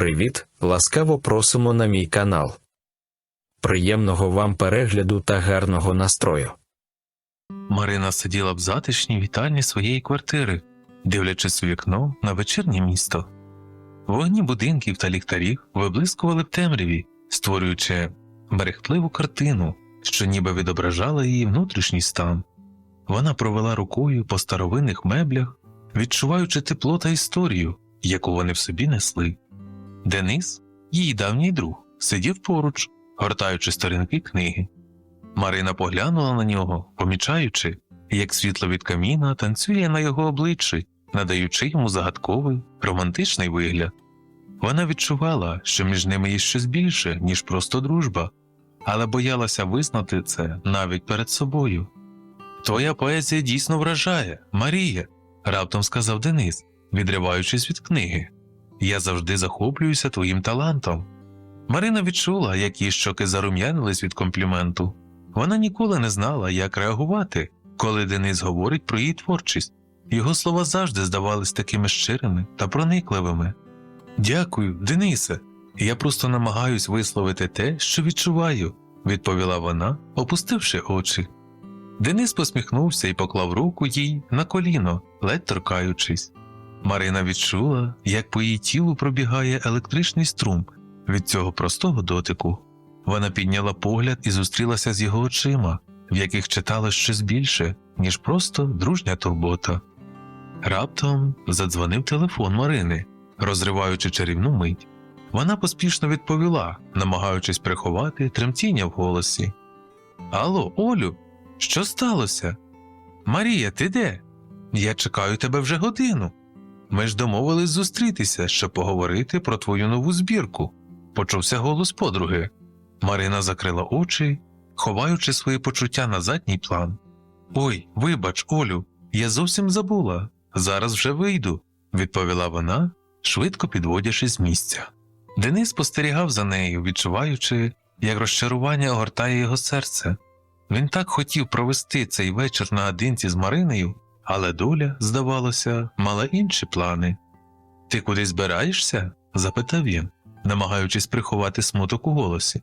Привіт! Ласкаво просимо на мій канал. Приємного вам перегляду та гарного настрою. Марина сиділа в затишній вітальні своєї квартири, дивлячись у вікно на вечірнє місто. Вогні будинків та ліхтарів виблискували в темряві, створюючи мерехтливу картину, що ніби відображала її внутрішній стан. Вона провела рукою по старовинних меблях, відчуваючи тепло та історію, яку вони в собі несли. Денис, її давній друг, сидів поруч, гортаючи сторінки книги. Марина поглянула на нього, помічаючи, як світло від каміна танцює на його обличчі, надаючи йому загадковий, романтичний вигляд. Вона відчувала, що між ними є щось більше, ніж просто дружба, але боялася визнати це навіть перед собою. Твоя поезія дійсно вражає, Марія, раптом сказав Денис, відриваючись від книги. Я завжди захоплююся твоїм талантом. Марина відчула, як її щоки зарум'янились від компліменту. Вона ніколи не знала, як реагувати, коли Денис говорить про її творчість. Його слова завжди здавались такими щирими та проникливими. Дякую, Денисе. Я просто намагаюсь висловити те, що відчуваю, відповіла вона, опустивши очі. Денис посміхнувся і поклав руку їй на коліно, ледь торкаючись. Марина відчула, як по її тілу пробігає електричний струм від цього простого дотику. Вона підняла погляд і зустрілася з його очима, в яких читало щось більше, ніж просто дружня турбота. Раптом задзвонив телефон Марини, розриваючи чарівну мить. Вона поспішно відповіла, намагаючись приховати тремтіння в голосі. Алло, Олю, що сталося? Марія, ти де? Я чекаю тебе вже годину. Ми ж домовились зустрітися, щоб поговорити про твою нову збірку, почувся голос подруги. Марина закрила очі, ховаючи свої почуття на задній план. Ой, вибач, Олю, я зовсім забула. Зараз вже вийду, відповіла вона, швидко підводячись з місця. Денис спостерігав за нею, відчуваючи, як розчарування огортає його серце. Він так хотів провести цей вечір наодинці з Мариною, але доля, здавалося, мала інші плани. Ти кудись збираєшся? запитав він, намагаючись приховати смуток у голосі.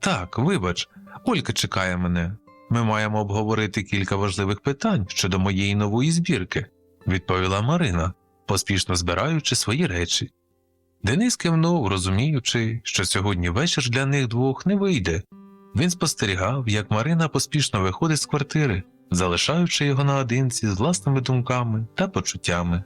Так, вибач, Олька чекає мене. Ми маємо обговорити кілька важливих питань щодо моєї нової збірки, відповіла Марина, поспішно збираючи свої речі. Денис кивнув, розуміючи, що сьогодні вечір для них двох не вийде. Він спостерігав, як Марина поспішно виходить з квартири, залишаючи його наодинці з власними думками та почуттями.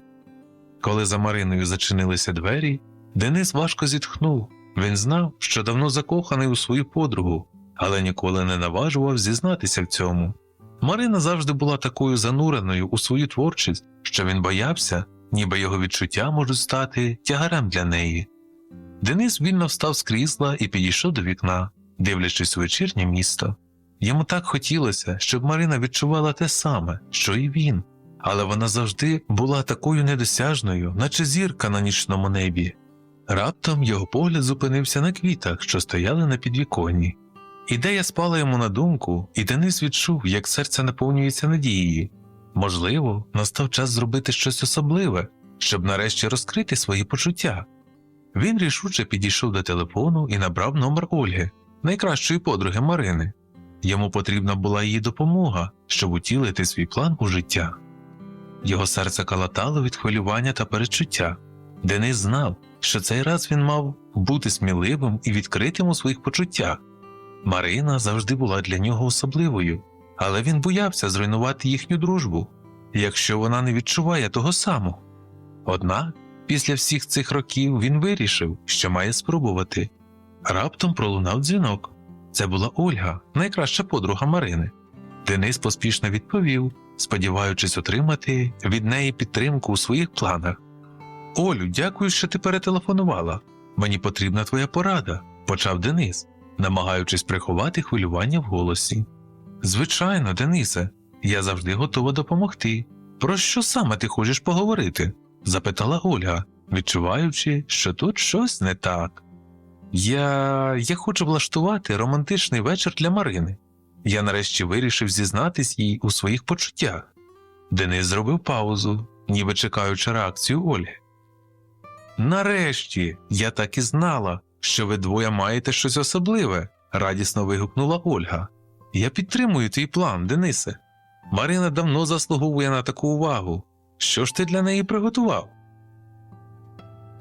Коли за Мариною зачинилися двері, Денис важко зітхнув. Він знав, що давно закоханий у свою подругу, але ніколи не наважував зізнатися в цьому. Марина завжди була такою зануреною у свою творчість, що він боявся, ніби його відчуття можуть стати тягарем для неї. Денис вільно встав з крісла і підійшов до вікна, дивлячись у вечірнє місто. Йому так хотілося, щоб Марина відчувала те саме, що і він, але вона завжди була такою недосяжною, наче зірка на нічному небі. Раптом його погляд зупинився на квітах, що стояли на підвіконні. Ідея спала йому на думку, і Денис відчув, як серце наповнюється надією. Можливо, настав час зробити щось особливе, щоб нарешті розкрити свої почуття. Він рішуче підійшов до телефону і набрав номер Ольги, найкращої подруги Марини. Йому потрібна була її допомога, щоб утілити свій план у життя. Його серце калатало від хвилювання та перечуття. Денис знав, що цей раз він мав бути сміливим і відкритим у своїх почуттях. Марина завжди була для нього особливою, але він боявся зруйнувати їхню дружбу, якщо вона не відчуває того самого. Однак, після всіх цих років він вирішив, що має спробувати. Раптом пролунав дзвінок. Це була Ольга, найкраща подруга Марини. Денис поспішно відповів, сподіваючись отримати від неї підтримку у своїх планах. Олю, дякую, що ти перетелефонувала. Мені потрібна твоя порада, почав Денис, намагаючись приховати хвилювання в голосі. Звичайно, Денисе, я завжди готова допомогти. Про що саме ти хочеш поговорити? запитала Ольга, відчуваючи, що тут щось не так. Я я хочу влаштувати романтичний вечір для Марини. Я нарешті вирішив зізнатись їй у своїх почуттях. Денис зробив паузу, ніби чекаючи реакцію Ольги. Нарешті, я так і знала, що ви двоє маєте щось особливе, радісно вигукнула Ольга. Я підтримую твій план, Денисе. Марина давно заслуговує на таку увагу. Що ж ти для неї приготував?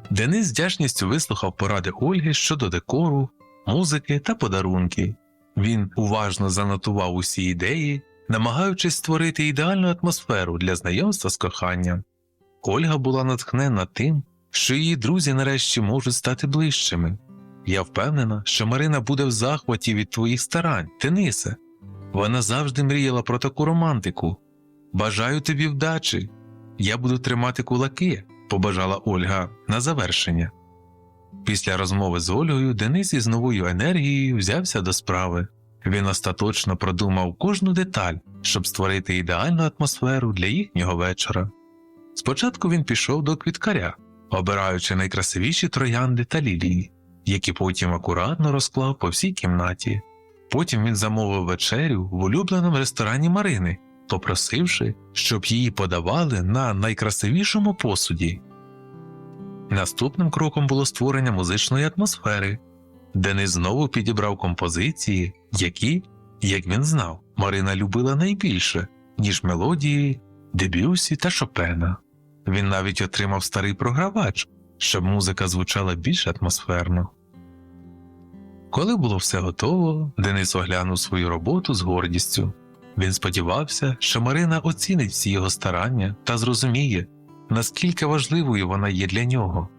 Денис з вдячністю вислухав поради Ольги щодо декору, музики та подарунки. Він уважно занотував усі ідеї, намагаючись створити ідеальну атмосферу для знайомства з коханням. Ольга була натхнена тим, що її друзі нарешті можуть стати ближчими. Я впевнена, що Марина буде в захваті від твоїх старань, Денисе. Вона завжди мріяла про таку романтику. Бажаю тобі вдачі. Я буду тримати кулаки, побажала Ольга на завершення. Після розмови з Ольгою Денис із новою енергією взявся до справи. Він остаточно продумав кожну деталь, щоб створити ідеальну атмосферу для їхнього вечора. Спочатку він пішов до квіткаря, обираючи найкрасивіші троянди та лілії, які потім акуратно розклав по всій кімнаті. Потім він замовив вечерю в улюбленому ресторані Марини, попросивши, щоб її подавали на найкрасивішому посуді. Наступним кроком було створення музичної атмосфери, Денис знову підібрав композиції, які, як він знав, Марина любила найбільше, ніж мелодії, Дебюсі та Шопена. Він навіть отримав старий програвач, щоб музика звучала більш атмосферно. Коли було все готово, Денис оглянув свою роботу з гордістю. Він сподівався, що Марина оцінить всі його старання та зрозуміє, наскільки важливою вона є для нього.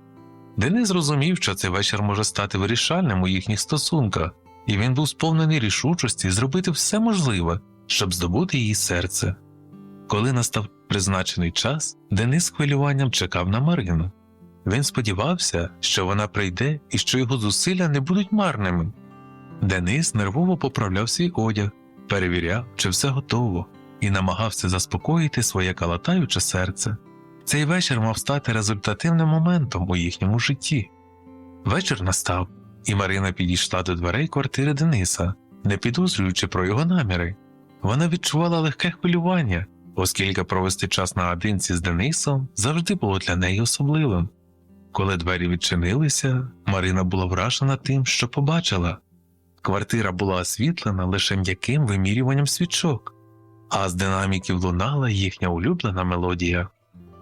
Денис зрозумів, що цей вечір може стати вирішальним у їхніх стосунках, і він був сповнений рішучості зробити все можливе, щоб здобути її серце. Коли настав призначений час, Денис з хвилюванням чекав на Марину. Він сподівався, що вона прийде і що його зусилля не будуть марними. Денис нервово поправляв свій одяг, перевіряв, чи все готово, і намагався заспокоїти своє калатаюче серце. Цей вечір мав стати результативним моментом у їхньому житті. Вечір настав, і Марина підійшла до дверей квартири Дениса, не підозрюючи про його наміри. Вона відчувала легке хвилювання, оскільки провести час наодинці з Денисом завжди було для неї особливим. Коли двері відчинилися, Марина була вражена тим, що побачила. Квартира була освітлена лише м'яким вимірюванням свічок, а з динаміків лунала їхня улюблена мелодія.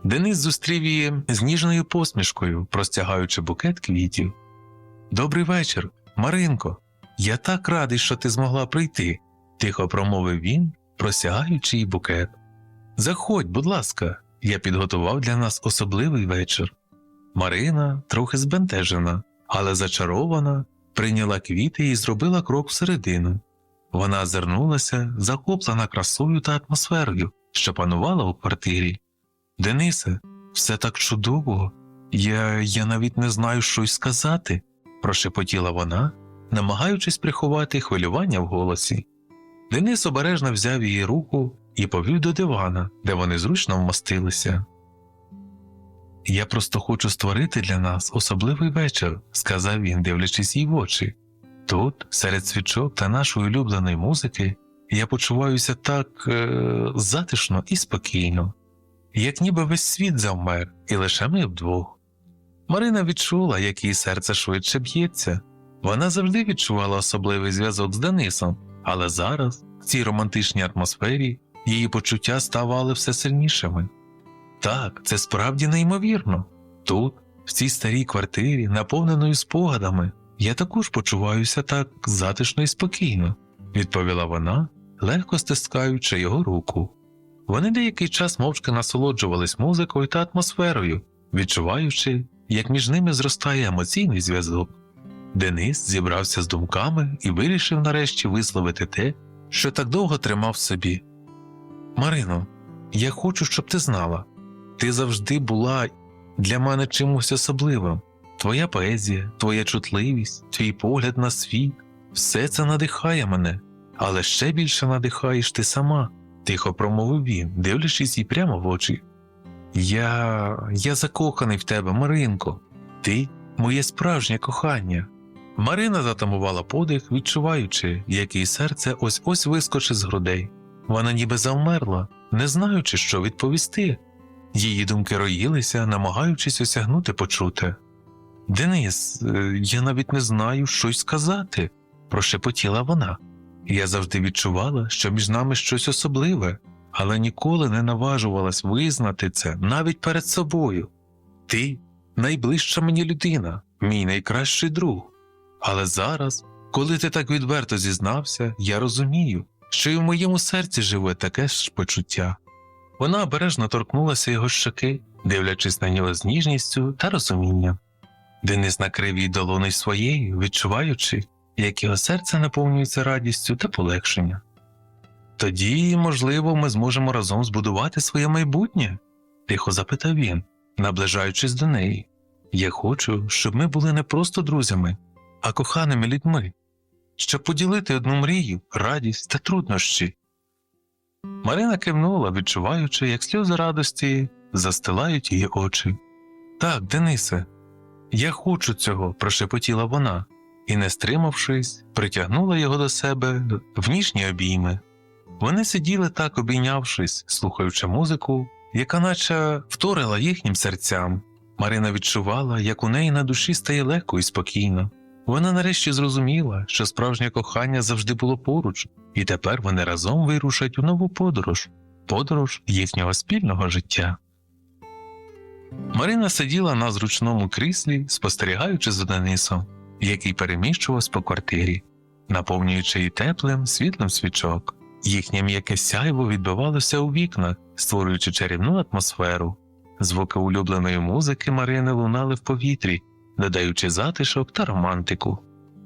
Денис зустрів її з ніжною посмішкою, простягаючи букет квітів. Добрий вечір, Маринко. Я так радий, що ти змогла прийти, тихо промовив він, простягаючи їй букет. Заходь, будь ласка, я підготував для нас особливий вечір. Марина, трохи збентежена, але зачарована, прийняла квіти і зробила крок всередину. Вона озирнулася, захоплена красою та атмосферою, що панувала у квартирі. Денисе, все так чудово. Я, я навіть не знаю, що й сказати, прошепотіла вона, намагаючись приховати хвилювання в голосі. Денис обережно взяв її руку і повів до дивана, де вони зручно вмостилися. Я просто хочу створити для нас особливий вечір, сказав він, дивлячись їй в очі. Тут, серед свічок та нашої улюбленої музики, я почуваюся так е- затишно і спокійно як ніби весь світ завмер, і лише ми вдвох. Марина відчула, як її серце швидше б'ється. Вона завжди відчувала особливий зв'язок з Денисом, але зараз, в цій романтичній атмосфері, її почуття ставали все сильнішими. Так, це справді неймовірно. Тут, в цій старій квартирі, наповненою спогадами, я також почуваюся так затишно і спокійно, відповіла вона, легко стискаючи його руку. Вони деякий час мовчки насолоджувались музикою та атмосферою, відчуваючи, як між ними зростає емоційний зв'язок. Денис зібрався з думками і вирішив нарешті висловити те, що так довго тримав собі. Марино, я хочу, щоб ти знала, ти завжди була для мене чимось особливим. Твоя поезія, твоя чутливість, твій погляд на світ все це надихає мене, але ще більше надихаєш ти сама тихо промовив він, дивлячись їй прямо в очі. Я. я закоханий в тебе, Маринко, ти моє справжнє кохання. Марина затамувала подих, відчуваючи, як її серце ось ось вискочить з грудей. Вона ніби завмерла, не знаючи, що відповісти. Її думки роїлися, намагаючись осягнути почуте. Денис, е, я навіть не знаю, що й сказати, прошепотіла вона. Я завжди відчувала, що між нами щось особливе, але ніколи не наважувалась визнати це навіть перед собою. Ти найближча мені людина, мій найкращий друг. Але зараз, коли ти так відверто зізнався, я розумію, що і в моєму серці живе таке ж почуття. Вона обережно торкнулася його щоки, дивлячись на нього з ніжністю та розумінням. Денис накрив її долоною своєю, відчуваючи, як його серце наповнюється радістю та полегшенням. Тоді, можливо, ми зможемо разом збудувати своє майбутнє? тихо запитав він, наближаючись до неї. Я хочу, щоб ми були не просто друзями, а коханими людьми, щоб поділити одну мрію, радість та труднощі. Марина кивнула, відчуваючи, як сльози радості застилають її очі. Так, Денисе, я хочу цього, прошепотіла вона, і, не стримавшись, притягнула його до себе в ніжні обійми. Вони сиділи так, обійнявшись, слухаючи музику, яка наче вторила їхнім серцям. Марина відчувала, як у неї на душі стає легко і спокійно. Вона нарешті зрозуміла, що справжнє кохання завжди було поруч, і тепер вони разом вирушать у нову подорож подорож їхнього спільного життя. Марина сиділа на зручному кріслі, спостерігаючи за Денисом, який переміщувався по квартирі, наповнюючи її теплим світлом свічок. Їхнє м'яке сяйво відбивалося у вікнах, створюючи чарівну атмосферу. Звуки улюбленої музики Марини лунали в повітрі, додаючи затишок та романтику.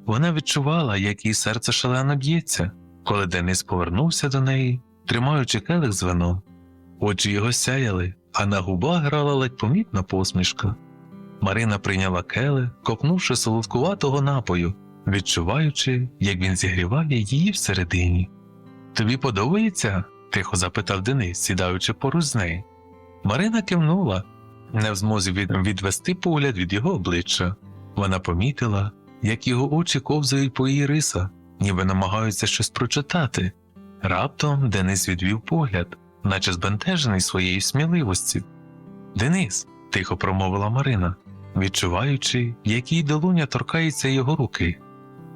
Вона відчувала, як її серце шалено б'ється, коли Денис повернувся до неї, тримаючи келих з вином. Очі його сяяли, а на губах грала ледь помітна посмішка. Марина прийняла келих, копнувши солодкуватого напою, відчуваючи, як він зігріває її всередині. Тобі подобається? тихо запитав Денис, сідаючи поруч з нею. Марина кивнула, не в змозі від... відвести погляд від його обличчя. Вона помітила, як його очі ковзають по її рисах, ніби намагаються щось прочитати. Раптом Денис відвів погляд, наче збентежений своєю сміливості. Денис, тихо промовила Марина, відчуваючи, як її долоня торкається його руки.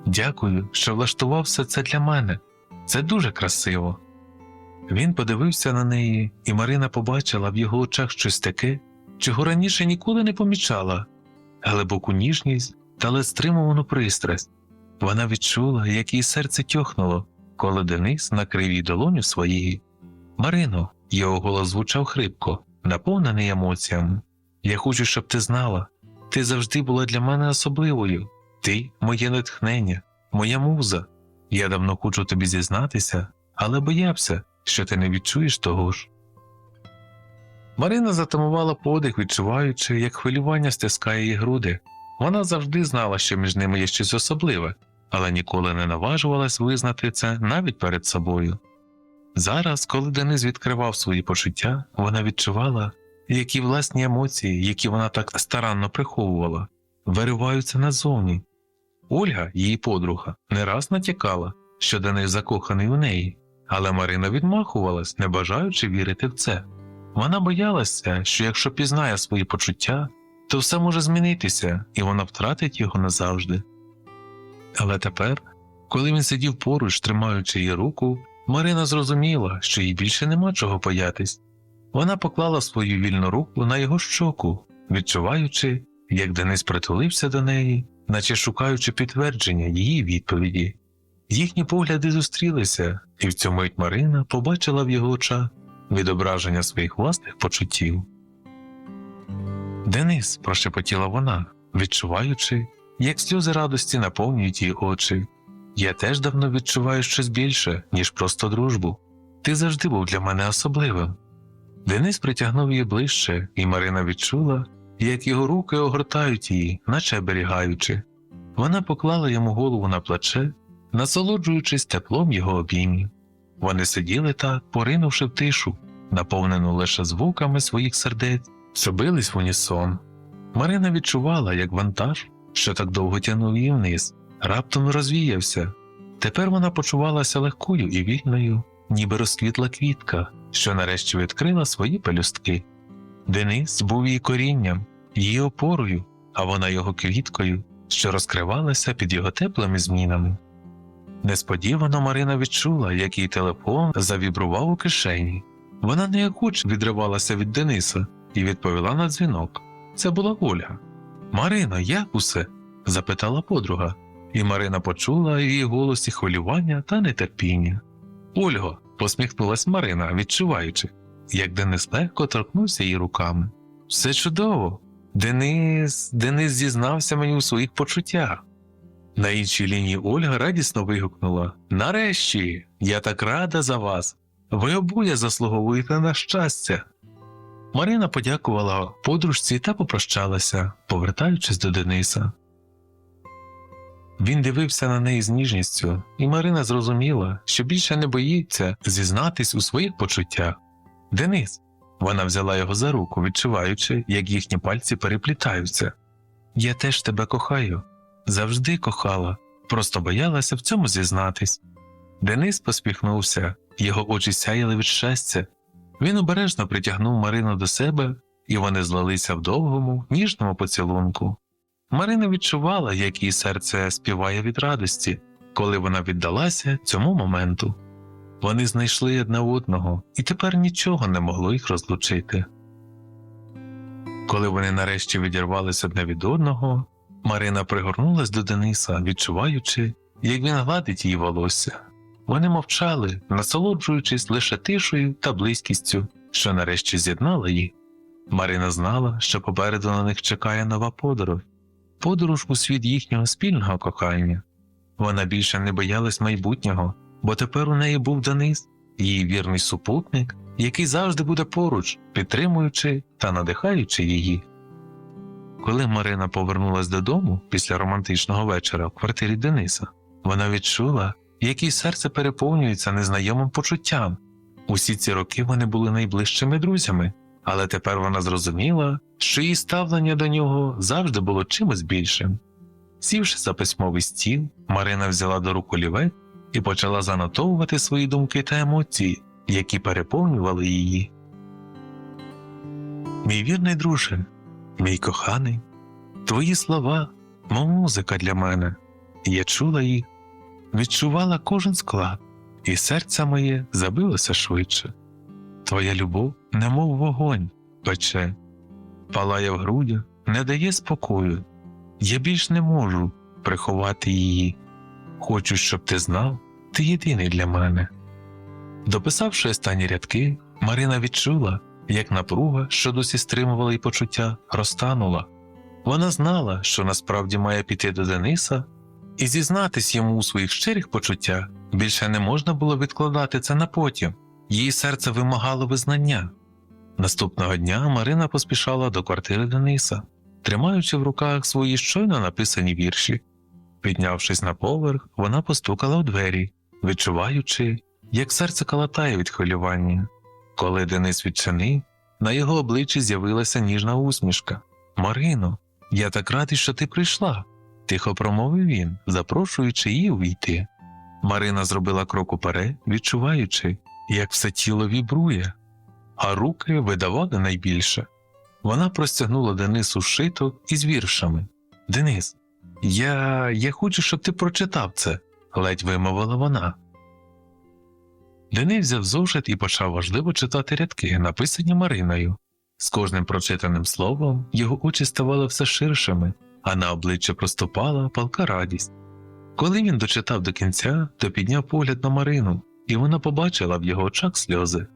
Дякую, що влаштував все це для мене. Це дуже красиво. Він подивився на неї, і Марина побачила в його очах щось таке, чого раніше ніколи не помічала глибоку ніжність та ледь стримувану пристрасть. Вона відчула, як її серце тьохнуло, коли Денис накрив її долоню своєї. Марино, його голос звучав хрипко, наповнений емоціями. Я хочу, щоб ти знала, ти завжди була для мене особливою. Ти моє натхнення, моя муза. Я давно хочу тобі зізнатися, але боявся, що ти не відчуєш того ж. Марина затамувала подих, відчуваючи, як хвилювання стискає її груди. Вона завжди знала, що між ними є щось особливе, але ніколи не наважувалась визнати це навіть перед собою. Зараз, коли Денис відкривав свої почуття, вона відчувала, які власні емоції, які вона так старанно приховувала, вириваються назовні. Ольга, її подруга, не раз натякала, що Денис закоханий у неї, але Марина відмахувалась, не бажаючи вірити в це. Вона боялася, що якщо пізнає свої почуття, то все може змінитися, і вона втратить його назавжди. Але тепер, коли він сидів поруч, тримаючи її руку, Марина зрозуміла, що їй більше нема чого боятись. Вона поклала свою вільну руку на його щоку, відчуваючи, як Денис притулився до неї, наче шукаючи підтвердження її відповіді. Їхні погляди зустрілися, і в цю мить Марина побачила в його очах відображення своїх власних почуттів. Денис, прошепотіла вона, відчуваючи, як сльози радості наповнюють її очі. Я теж давно відчуваю щось більше, ніж просто дружбу. Ти завжди був для мене особливим. Денис притягнув її ближче, і Марина відчула, як його руки огортають її, наче оберігаючи. Вона поклала йому голову на плече, насолоджуючись теплом його обіймів. Вони сиділи так, поринувши в тишу, наповнену лише звуками своїх сердець, що в унісон. Марина відчувала, як вантаж, що так довго тягнув її вниз, раптом розвіявся. Тепер вона почувалася легкою і вільною, ніби розквітла квітка, що нарешті відкрила свої пелюстки. Денис був її корінням, її опорою, а вона його квіткою, що розкривалася під його теплими змінами. Несподівано Марина відчула, як її телефон завібрував у кишені. Вона неохоче відривалася від Дениса і відповіла на дзвінок. Це була Ольга. Марино, як усе? запитала подруга, і Марина почула в її голосі хвилювання та нетерпіння. Ольго, посміхнулась Марина, відчуваючи, як Денис легко торкнувся її руками. Все чудово. Денис, Денис зізнався мені у своїх почуттях. На іншій лінії Ольга радісно вигукнула Нарешті, я так рада за вас. Ви обоє заслуговуєте на щастя. Марина подякувала подружці та попрощалася, повертаючись до Дениса. Він дивився на неї з ніжністю, і Марина зрозуміла, що більше не боїться зізнатись у своїх почуттях. Денис, вона взяла його за руку, відчуваючи, як їхні пальці переплітаються. Я теж тебе кохаю, завжди кохала, просто боялася в цьому зізнатись. Денис поспіхнувся, його очі сяяли від щастя. Він обережно притягнув Марину до себе, і вони злилися в довгому, ніжному поцілунку. Марина відчувала, як її серце співає від радості, коли вона віддалася цьому моменту. Вони знайшли одне одного, і тепер нічого не могло їх розлучити. Коли вони нарешті відірвалися одне від одного, Марина пригорнулась до Дениса, відчуваючи, як він гладить її волосся. Вони мовчали, насолоджуючись лише тишою та близькістю, що нарешті з'єднала їх. Марина знала, що попереду на них чекає нова подорож, подорож у світ їхнього спільного кохання. Вона більше не боялась майбутнього, бо тепер у неї був Денис, її вірний супутник, який завжди буде поруч, підтримуючи та надихаючи її. Коли Марина повернулась додому після романтичного вечора в квартирі Дениса, вона відчула, як її серце переповнюється незнайомим почуттям. Усі ці роки вони були найближчими друзями, але тепер вона зрозуміла, що її ставлення до нього завжди було чимось більшим. Сівши за письмовий стіл, Марина взяла до рук олівець і почала занотовувати свої думки та емоції, які переповнювали її. Мій вірний друже, мій коханий, твої слова, мов музика для мене. Я чула їх, відчувала кожен склад, і серце моє забилося швидше. Твоя любов, немов вогонь, пече, палає в грудях, не дає спокою. Я більш не можу приховати її. Хочу, щоб ти знав, ти єдиний для мене. Дописавши останні рядки, Марина відчула, як напруга, що досі стримувала її почуття, розтанула. Вона знала, що насправді має піти до Дениса і зізнатись йому у своїх щирих почуттях більше не можна було відкладати це на потім, її серце вимагало визнання. Наступного дня Марина поспішала до квартири Дениса, тримаючи в руках свої щойно написані вірші. Піднявшись на поверх, вона постукала у двері, відчуваючи, як серце калатає від хвилювання. Коли Денис відчинив, на його обличчі з'явилася ніжна усмішка. Марино, я так радий, що ти прийшла, тихо промовив він, запрошуючи її увійти. Марина зробила крок уперед, відчуваючи, як все тіло вібрує, а руки видавали найбільше. Вона простягнула Денису шиток із віршами. Денис, я, я хочу, щоб ти прочитав це, ледь вимовила вона. Денис взяв зошит і почав важливо читати рядки, написані Мариною. З кожним прочитаним словом його очі ставали все ширшими, а на обличчя проступала палка радість. Коли він дочитав до кінця, то підняв погляд на Марину, і вона побачила в його очах сльози.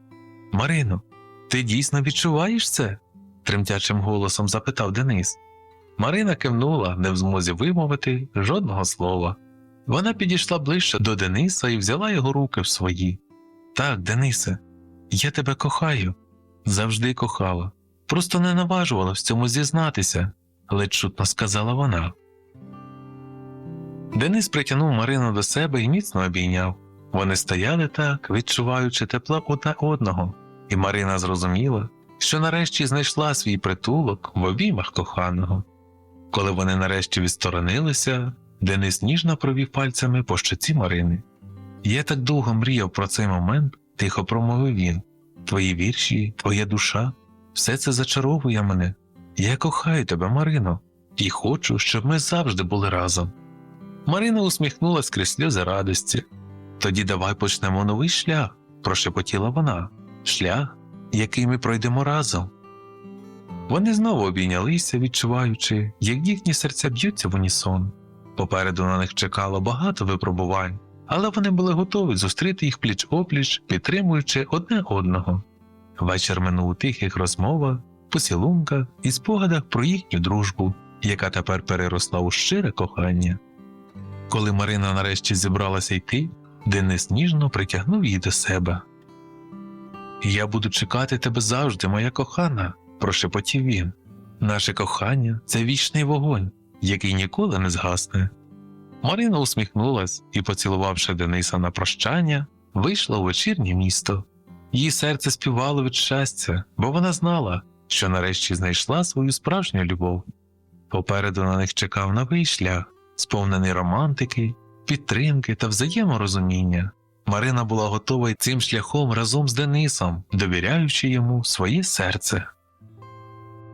Марино, ти дійсно відчуваєш це? тремтячим голосом запитав Денис. Марина кивнула, не в змозі вимовити жодного слова. Вона підійшла ближче до Дениса і взяла його руки в свої. Так, Денисе, я тебе кохаю, завжди кохала. Просто не наважувала в цьому зізнатися, ледь чутно сказала вона. Денис притягнув Марину до себе і міцно обійняв. Вони стояли так, відчуваючи тепло одне одного, і Марина зрозуміла, що нарешті знайшла свій притулок в обіймах коханого. Коли вони нарешті відсторонилися, Денис ніжно провів пальцями по щоці Марини. Я так довго мріяв про цей момент, тихо промовив він. Твої вірші, твоя душа, все це зачаровує мене. Я кохаю тебе, Марино. і хочу, щоб ми завжди були разом. Марина усміхнулась крізь сльози радості. Тоді давай почнемо новий шлях, прошепотіла вона. Шлях, який ми пройдемо разом. Вони знову обійнялися, відчуваючи, як їхні серця б'ються в унісон. Попереду на них чекало багато випробувань, але вони були готові зустріти їх пліч опліч, підтримуючи одне одного. Вечір минув у тихих розмовах, поцілунках і спогадах про їхню дружбу, яка тепер переросла у щире кохання. Коли Марина нарешті зібралася йти, Денис ніжно притягнув її до себе. Я буду чекати тебе завжди, моя кохана, прошепотів він. Наше кохання це вічний вогонь, який ніколи не згасне. Марина усміхнулась і, поцілувавши Дениса на прощання, вийшла у вечірнє місто. Її серце співало від щастя, бо вона знала, що нарешті знайшла свою справжню любов. Попереду на них чекав новий шлях, сповнений романтики, підтримки та взаєморозуміння. Марина була готова йти цим шляхом разом з Денисом, довіряючи йому своє серце.